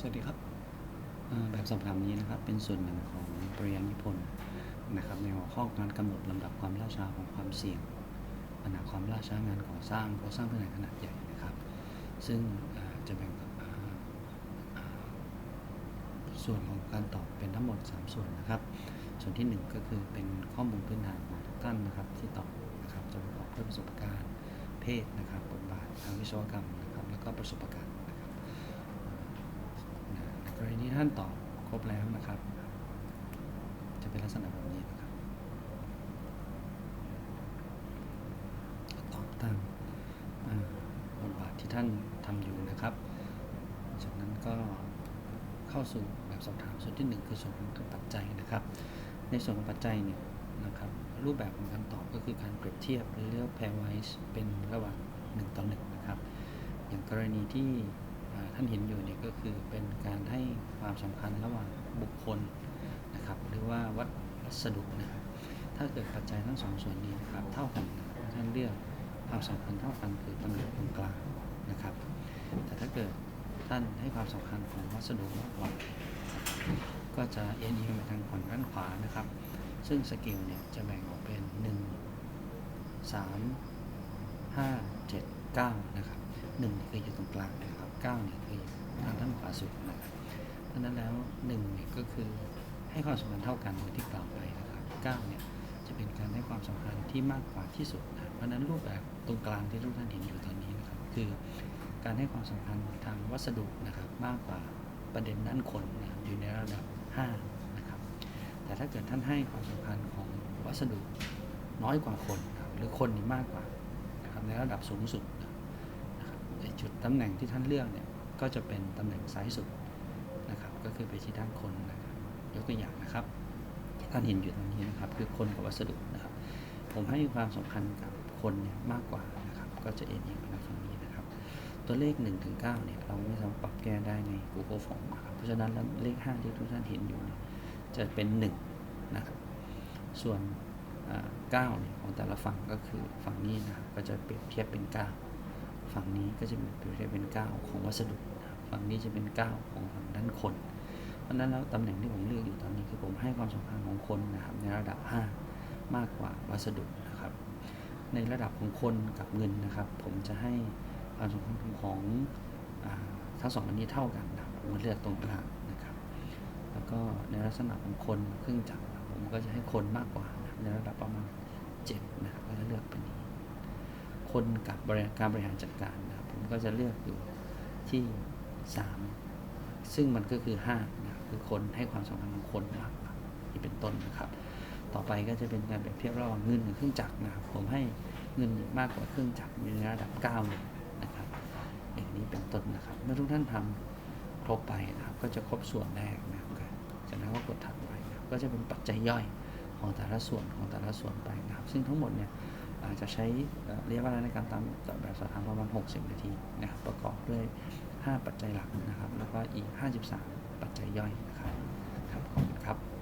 สวัสดีครับ แบบสอบถามนี้นะครับ เป็นส่วนหนึ่งของปริญญานิพนธ์นะครับ ในหัวข้อการกำหนดลำดับความล่าช้าของความเสี่ยง ปัญหาความล่าช้างานก่อสร้างก่อสร้างพื้นฐานขนาดใหญ่นะครับ ซึ่งจะแบ่งส่วนของการตอบเป็นทั้งหมด 3 ส่วนนะครับ ส่วนที่ 1 ก็คือเป็นข้อมูลพื้นฐานของทุกท่านนะครับ ที่ตอบนะครับจะประกอบด้วยประสบการณ์เพศนะครับบทบาททางวิศวกรรมนะครับ แล้วก็ประสบการณ์ กรณีท่านตอบครบแล้วนะครับ จะเป็นลักษณะแบบนี้นะครับ ตอบตามอ่าบทบาทที่ท่านทำอยู่นะครับ จากนั้นก็เข้าสู่แบบสอบถามส่วนที่หนึ่งคือส่วนของปัจจัยนะครับ ในส่วนของปัจจัยเนี่ยนะครับรูปแบบของการตอบก็คือการเปรียบเทียบหรือเรียก pairwise เป็นระหว่าง 1 ต่อ 1 นะครับ อย่างกรณีที่ ท่านเห็นอยู่เนี่ยก็คือเป็นการให้ความสำคัญระหว่างบุคคลนะครับ หรือว่าวัสดุนะครับ ถ้าเกิดปัจจัยทั้งสองส่วนนี้นะครับเท่ากันนะท่านเลือกความสำคัญเท่ากันคือตำแหน่งตรงกลางนะครับ แต่ถ้าเกิดท่านให้ความสำคัญของวัสดุมากกว่าก็จะเอ็นเอียงไปทางฝั่งด้านขวานะครับ ซึ่งสเกลเนี่ยจะแบ่งออกเป็น 1 3 5 7 9 นะครับ1เนี่ยคืออยู่ตรงกลางนะครับ 9เนี่ยคือทางด้านขวาสุดนะครับเพราะนั้นแล้ว1เนี่ยก็คือให้ความสำคัญเท่ากันเหมือนที่กล่าวไปนะครับ9เนี่ยจะเป็นการให้ความสำคัญที่มากกว่าที่สุดนะเพราะนั้นรูปแบบตรงกลางที่ทุกท่านเห็นอยู่ตอนนี้นะครับคือการให้ความสำคัญทางวัสดุนะครับมากกว่าประเด็นด้านคนนะอยู่ในระดับ5นะครับแต่ถ้าเกิดท่านให้ความสำคัญของวัสดุน้อยกว่าคน หรือคนนี่มากกว่านะครับในระดับสูงสุด จุดตำแหน่งที่ท่านเลือกเนี่ยก็จะเป็นตำแหน่งซ้ายสุดนะครับ ก็คือไปที่ด้านคนนะครับยกตัวอย่างนะครับที่ท่านเห็นอยู่ตรงนี้นะครับ คือคนกับวัสดุนะครับ ผมให้ความสำคัญกับคนเนี่ยมากกว่านะครับ ก็จะเอ็นเอียงไปทางฝั่งนี้นะครับ ตัวเลข1ถึง9เนี่ยเราไม่สามารถปรับแก้ได้ใน Google Form นะครับเพราะฉะนั้นแล้วเลข 5 ที่ทุกท่านเห็นอยู่เนี่ยจะเป็น1นะครับส่วนอ่า9เนี่ยของแต่ละฝั่งก็คือฝั่งนี้นะครับก็จะเปรียบเทียบเป็น 9 ฝั่งนี้ก็จะเปรียบเทียบเป็น 9 ของวัสดุนะครับฝั่งนี้จะเป็น 9 ของฝั่งด้านคน เพราะฉะนั้นแล้วตำแหน่งที่ผมเลือกอยู่ตอนนี้คือผมให้ความสำคัญของคนนะครับในระดับ 5 มากกว่าวัสดุนะครับ ในระดับของคนกับเงินนะครับ ผมจะให้ความสำคัญของอาทั้งสองอันนี้เท่ากันนะครับผมเลือกตรงกลางนะครับ แล้วก็ในลักษณะของคนเครื่องจักรผมก็จะให้คนมากกว่านะครับในระดับประมาณ7นะครับก็จะเลือกเป็นนี้ คนกับบริการบริหารจัดการนะครับผมก็จะเลือกอยู่ที่ 3 ซึ่งมันก็คือ5นะครับคือคนให้ความสำคัญของคนมากที่เป็นต้นนะครับ ต่อไปก็จะเป็นการเปรียบเทียบระหว่างเงินกับเครื่องจักรนะครับ ผมให้เงินมากกว่าเครื่องจักรอยู่ในระดับ9เลยนะครับอย่างนี้เป็นต้นนะครับ เมื่อทุกท่านทำครบไปนะครับ ก็จะครบส่วนแรกนะครับจากนั้นก็กดถัดไปนะครับก็จะเป็นปัจจัยย่อยของแต่ละส่วนของแต่ละส่วนไปนะครับ ซึ่งทั้งหมดเนี่ย จจะใช้เระยะเวลาในการตามแบบสอบถามประมาณ 60 นาทีนะครับประกอบด้วย 5 ปัจจัยหลักนะครับ แล้วก็อีก 53 ปัจจัยย่อยนะครับครับขอบคุณครับ